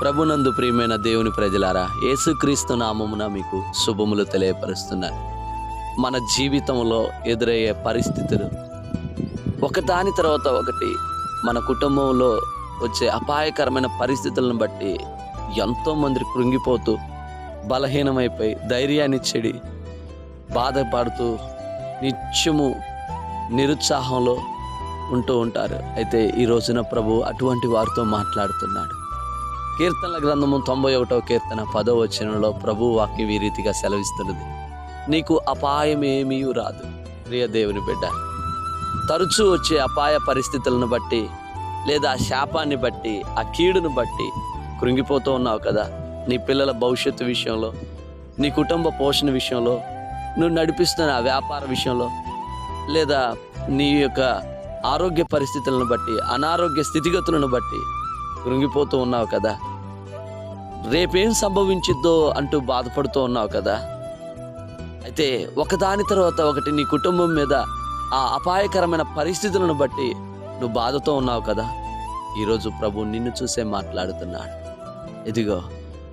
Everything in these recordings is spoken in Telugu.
ప్రభునందు ప్రియమైన దేవుని ప్రజలారా యేసుక్రీస్తు నామమున మీకు శుభములు తెలియపరుస్తున్నాను. మన జీవితంలో ఎదురయ్యే పరిస్థితులు ఒకదాని తర్వాత ఒకటి మన కుటుంబంలో వచ్చే అపాయకరమైన పరిస్థితులను బట్టి ఎంతోమంది కృంగిపోతూ బలహీనమైపోయి ధైర్యాన్ని చెడి బాధపడుతూ నిత్యము నిరుత్సాహంలో ఉంటూ ఉంటారు. అయితే ఈ రోజున ప్రభు అటువంటి వారితో మాట్లాడుతున్నాడు. కీర్తనల గ్రంథము తొంభై ఒకటవ కీర్తన పదో వచనంలో ప్రభు వాక్యం ఈ రీతిగా సెలవిస్తున్నది. నీకు అపాయం ఏమీ రాదు ప్రియ దేవుని బిడ్డ. తరచూ వచ్చే అపాయ పరిస్థితులను బట్టి లేదా ఆ శాపాన్ని బట్టి ఆ కీడును బట్టి కృంగిపోతూ ఉన్నావు కదా. నీ పిల్లల భవిష్యత్తు విషయంలో నీ కుటుంబ పోషణ విషయంలో నువ్వు నడిపిస్తున్న ఆ వ్యాపార విషయంలో లేదా నీ యొక్క ఆరోగ్య పరిస్థితులను బట్టి అనారోగ్య స్థితిగతులను బట్టి కృంగిపోతూ ఉన్నావు కదా? రేపేం సంభవించిద్దో అంటూ బాధపడుతూ ఉన్నావు కదా? అయితే ఒకదాని తర్వాత ఒకటి నీ కుటుంబం మీద ఆ అపాయకరమైన పరిస్థితులను బట్టి నువ్వు బాధతో ఉన్నావు కదా? ఈరోజు ప్రభు నిన్ను చూసే మాట్లాడుతున్నాడు. ఇదిగో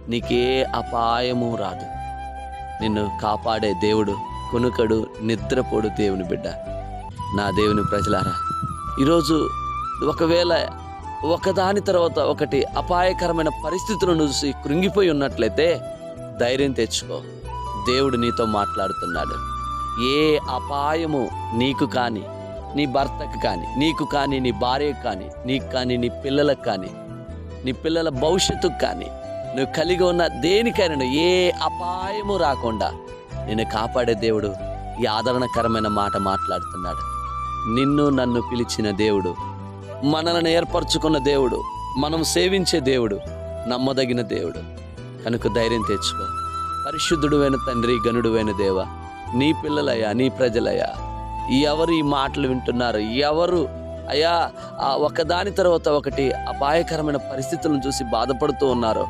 నీకే అపాయము రాదు. నిన్ను కాపాడే దేవుడు కొనుకడు నిద్రపోడు దేవుని బిడ్డ. నా దేవుని ప్రజలారా ఈరోజు ఒకవేళ ఒకదాని తర్వాత ఒకటి అపాయకరమైన పరిస్థితులను చూసి కృంగిపోయి ఉన్నట్లయితే ధైర్యం తెచ్చుకో. దేవుడు నీతో మాట్లాడుతున్నాడు. ఏ అపాయము నీకు కానీ నీ భర్తకు కానీ నీకు కానీ నీ భార్యకు కానీ నీకు కానీ నీ పిల్లలకు కానీ నీ పిల్లల భవిష్యత్తుకు కానీ నువ్వు కలిగి ఉన్న దేనికైనా ఏ అపాయము రాకుండా నిన్ను కాపాడే దేవుడు ఈ ఆదరణకరమైన మాట మాట్లాడుతున్నాడు. నిన్ను నన్ను పిలిచిన దేవుడు మనల్ని ఏర్పరచుకున్న దేవుడు మనం సేవించే దేవుడు నమ్మదగిన దేవుడు. కనుక ధైర్యం తెచ్చుకో. పరిశుద్ధుడువైన తండ్రి గనుడువైన దేవ నీ పిల్లలయ్యా నీ ప్రజలయ్యా ఎవరు ఈ మాటలు వింటున్నారు? ఎవరు? అయ్యా ఆ ఒకదాని తర్వాత ఒకటి అపాయకరమైన పరిస్థితులను చూసి బాధపడుతూ ఉన్నారో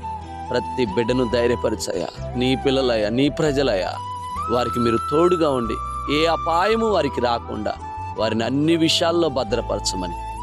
ప్రతి బిడ్డను ధైర్యపరిచయ్యా. నీ పిల్లలయ్యా నీ ప్రజలయ్యా వారికి మీరు తోడుగా ఉండి ఏ అపాయము వారికి రాకుండా వారిని అన్ని విషయాల్లో భద్రపరచమని